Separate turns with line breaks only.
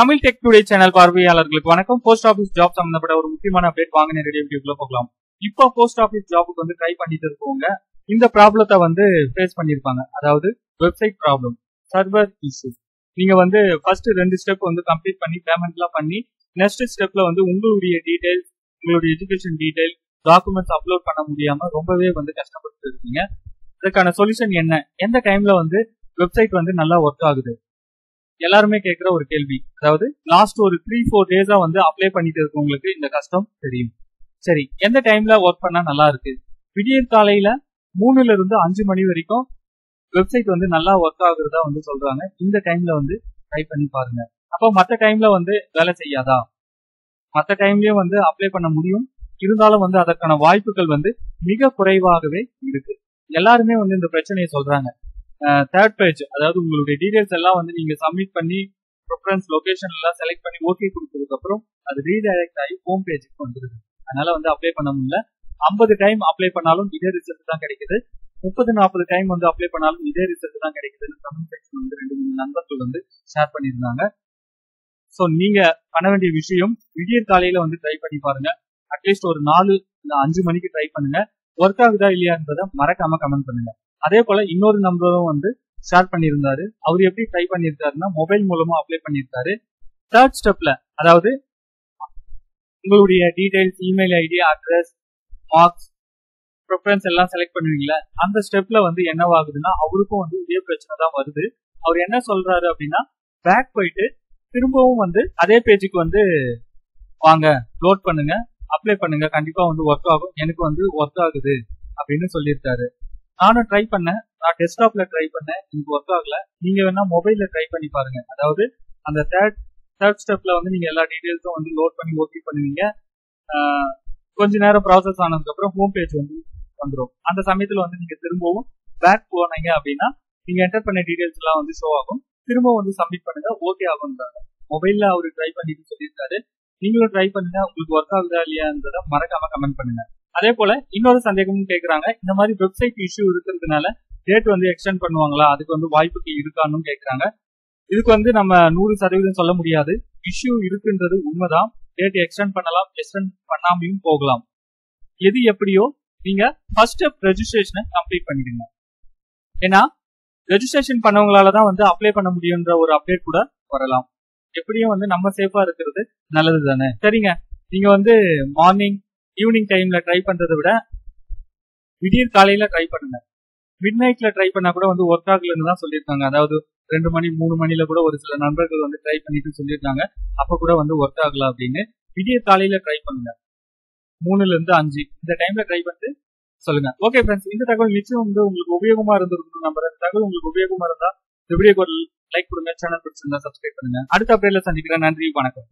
Tamil tech today channel பார்வையாளர்களுக்கு வணக்கம். Post office job சம்பந்தப்பட்ட ஒரு முக்கியமான அப்டேட் வாங்க நேரடி வீடியோக்குள்ள போகலாம். இப்போ போஸ்ட் ஆபீஸ் ஜாபுக்கு வந்து ட்ரை பண்ணிட்டு இருக்கவங்க இந்த ப்ராப்ளத்தை வந்து ஃபேஸ் பண்ணிருப்பாங்க. அதாவது வெப்சைட் ப்ராப்ளம் சர்வர் இஷ்யூ நீங்க வந்து ஃபர்ஸ்ட் ரெண்டு ஸ்டெப் வந்து கம்ப்ளீட் பண்ணி பேமெண்ட்லாம் பண்ணி நெக்ஸ்ட் ஸ்டெப்ல வந்து உங்களுடைய டீடைல்ஸ் உங்களுடைய எஜுகேஷன் டீடைல் டாக்குமெண்ட்ஸ் அப்லோட் பண்ண முடியாம ரொம்பவே வந்து கஷ்டப்பட்டு இருக்கீங்க. இதுக்கான சொல்யூஷன் என்ன? எந்த டைம்ல வந்து வெப்சைட் வந்து நல்லா ஒர்க் ஆகுது? எல்லாருமே கேட்கிற ஒரு கேள்வி. அதாவது லாஸ்ட் ஒரு த்ரீ ஃபோர் டேஸா வந்து அப்ளை பண்ணிட்டு இருக்கவங்களுக்கு இந்த கஷ்டம் தெரியும். சரி எந்த டைம்ல ஒர்க் பண்ணா நல்லா இருக்கு? விடியற் காலையில மூணுல இருந்து அஞ்சு மணி வரைக்கும் வெப்சைட் வந்து நல்லா ஒர்க் ஆகுறதா வந்து சொல்றாங்க. இந்த டைம்ல வந்து ட்ரை பண்ணி பாருங்க. அப்போ மற்ற டைம்ல வந்து வேலை செய்யாதா? மற்ற டைம்லயும் வந்து அப்ளை பண்ண முடியும். இருந்தாலும் வந்து அதற்கான வாய்ப்புகள் வந்து மிக குறைவாகவே இருக்கு. எல்லாருமே வந்து இந்த பிரச்சனையை சொல்றாங்க. தேர்ட் பேஜ் அதாவது உங்களுடைய டீடைல்ஸ் எல்லாம் வந்து நீங்க சப்மிட் பண்ணி ப்ரிஃபரன்ஸ் லொகேஷன் எல்லாம் செலக்ட் பண்ணி ஓகே கொடுத்ததுக்கு அப்புறம் அது ரீடைரக்ட் ஆகி ஹோம் பேஜுக்கு வந்துருது. அதனால வந்து அப்ளை பண்ண முடியல. ஐம்பது டைம் அப்ளை பண்ணாலும் இதே ரிசல்ட் தான் கிடைக்குது. முப்பது நாற்பது டைம் வந்து அப்ளை பண்ணாலும் இதே ரிசல்ட் தான் கிடைக்குதுன்னு கமெண்ட் செக்ஷன் வந்து ரெண்டு மூணு நண்பர்கள் வந்து ஷேர் பண்ணியிருந்தாங்க. ஸோ நீங்க பண்ண வேண்டிய விஷயம் விடியற் காலையில வந்து ட்ரை பண்ணி பாருங்க. அட்லீஸ்ட் ஒரு நாலு இல்ல அஞ்சு மணிக்கு ட்ரை பண்ணுங்க. ஒர்க் ஆகுதா இல்லையான்றத மறக்காம கமெண்ட் பண்ணுங்க. அதே போல இன்னொரு நம்பரும் வந்து ஷேர் பண்ணியிருந்தாரு. அவர் எப்படி ட்ரை பண்ணியிருக்காருன்னா மொபைல் மூலமா அப்ளை பண்ணியிருக்காரு. தேர்ட் ஸ்டெப்ல அதாவது உங்களுடைய details email ID address marks preference எல்லாம் செலக்ட் பண்ணுவீங்களா அந்த ஸ்டெப்ல வந்து என்னவாகுதுன்னா அவருக்கும் வந்து இதே பிரச்சனை தான் வருது. அவர் என்ன சொல்றாரு அப்படின்னா பேக் போயிட்டு திரும்பவும் வந்து அதே பேஜுக்கு வந்து வாங்க லோட் பண்ணுங்க அப்ளை பண்ணுங்க. கண்டிப்பா வந்து ஒர்க் ஆகும். எனக்கு வந்து ஒர்க் ஆகுது அப்படின்னு சொல்லியிருக்காரு. நானும் ட்ரை பண்ணேன். நான் டெஸ்க்டாப்ல ட்ரை பண்ணேன். எனக்கு ஒர்க் ஆகல. நீங்க வேணா மொபைல்ல ட்ரை பண்ணி பாருங்க. அதாவது அந்த தேர்ட் தேர்ட் ஸ்டெப்ல வந்து நீங்க எல்லா டீடைல்ஸும் வந்து லோட் பண்ணி ஓகே பண்ணுவீங்க. கொஞ்ச நேரம் ப்ராசஸ் ஆனதுக்கு அப்புறம் ஹோம் பேஜ் வந்து வந்துடும் அந்த சமயத்துல வந்து நீங்க திரும்பவும் பேக் போனீங்க அப்படின்னா நீங்க என்டர் பண்ண டீடைல்ஸ் எல்லாம் வந்து ஷோ ஆகும். திரும்ப வந்து சப்மிட் பண்ணுங்க. ஓகே ஆகுன்றாங்க மொபைல்ல அவரு ட்ரை பண்ணிட்டு சொல்லியிருக்காரு. நீங்களும் ட்ரை பண்ணுங்க. உங்களுக்கு ஒர்க் ஆகுதா இல்லையான்றத மறக்காம கமெண்ட் பண்ணுங்க. அதே போல இன்னொரு சந்தேகமும் கேக்குறாங்க. இந்த மாதிரி வெப்சைட் இஷ்யூ இருக்கிறதுனால டேட் வந்து எக்ஸ்டெண்ட் பண்ணுவாங்களா? அதுக்கு வந்து வாய்ப்புக்கு இருக்கான்னு கேக்குறாங்க. இதுக்கு வந்து நம்ம நூறு சதவீதம் சொல்ல முடியாது. இஷ்யூ இருக்குன்றது உண்மைதான். டேட் எக்ஸ்டெண்ட் பண்ணலாம் எக்ஸ்டெண்ட் பண்ணாமையும் போகலாம். எது எப்படியோ நீங்க ஃபர்ஸ்ட் ரெஜிஸ்ட்ரேஷனை கம்ப்ளீட் பண்ணிடுங்க. ஏன்னா ரெஜிஸ்ட்ரேஷன் பண்ணவங்களால தான் வந்து அப்ளை பண்ண முடியுன்ற ஒரு அப்டேட் கூட வரலாம். எப்படியும் வந்து நம்ம சேஃபா இருக்கிறது நல்லது தானே சரிங்க. நீங்க வந்து மார்னிங் ஈவினிங் டைம்ல ட்ரை பண்றதை விட விடியற் காலையில ட்ரை பண்ணுங்க. மிட் நைட்ல ட்ரை பண்ணா கூட வந்து ஒர்க் ஆகலன்னு தான் சொல்லியிருக்காங்க. அதாவது ரெண்டு மணி மூணு மணில கூட ஒரு சில நண்பர்கள் வந்து ட்ரை பண்ணிட்டு சொல்லியிருக்காங்க. அப்ப கூட வந்து ஒர்க் ஆகல அப்படின்னு விடியற் காலையில ட்ரை பண்ணுங்க. மூணுல இருந்து அஞ்சு. இந்த டைம்ல ட்ரை பண்ணிட்டு சொல்லுங்க. ஓகே ஃப்ரெண்ட்ஸ் இந்த தகவல் நிச்சயம் வந்து உங்களுக்கு உபயோகமா இருந்திருக்கும் நம்புறேன். தகவல் உங்களுக்கு உபயோகமா இருந்தா இந்த வீடியோ லைக் கொடுங்க. சேனல் பிடிச்சிருந்தா சப்ஸ்கிரைப் பண்ணுங்க. அடுத்த அப்டேட்ல சந்திக்கிறேன். நன்றி வணக்கம்.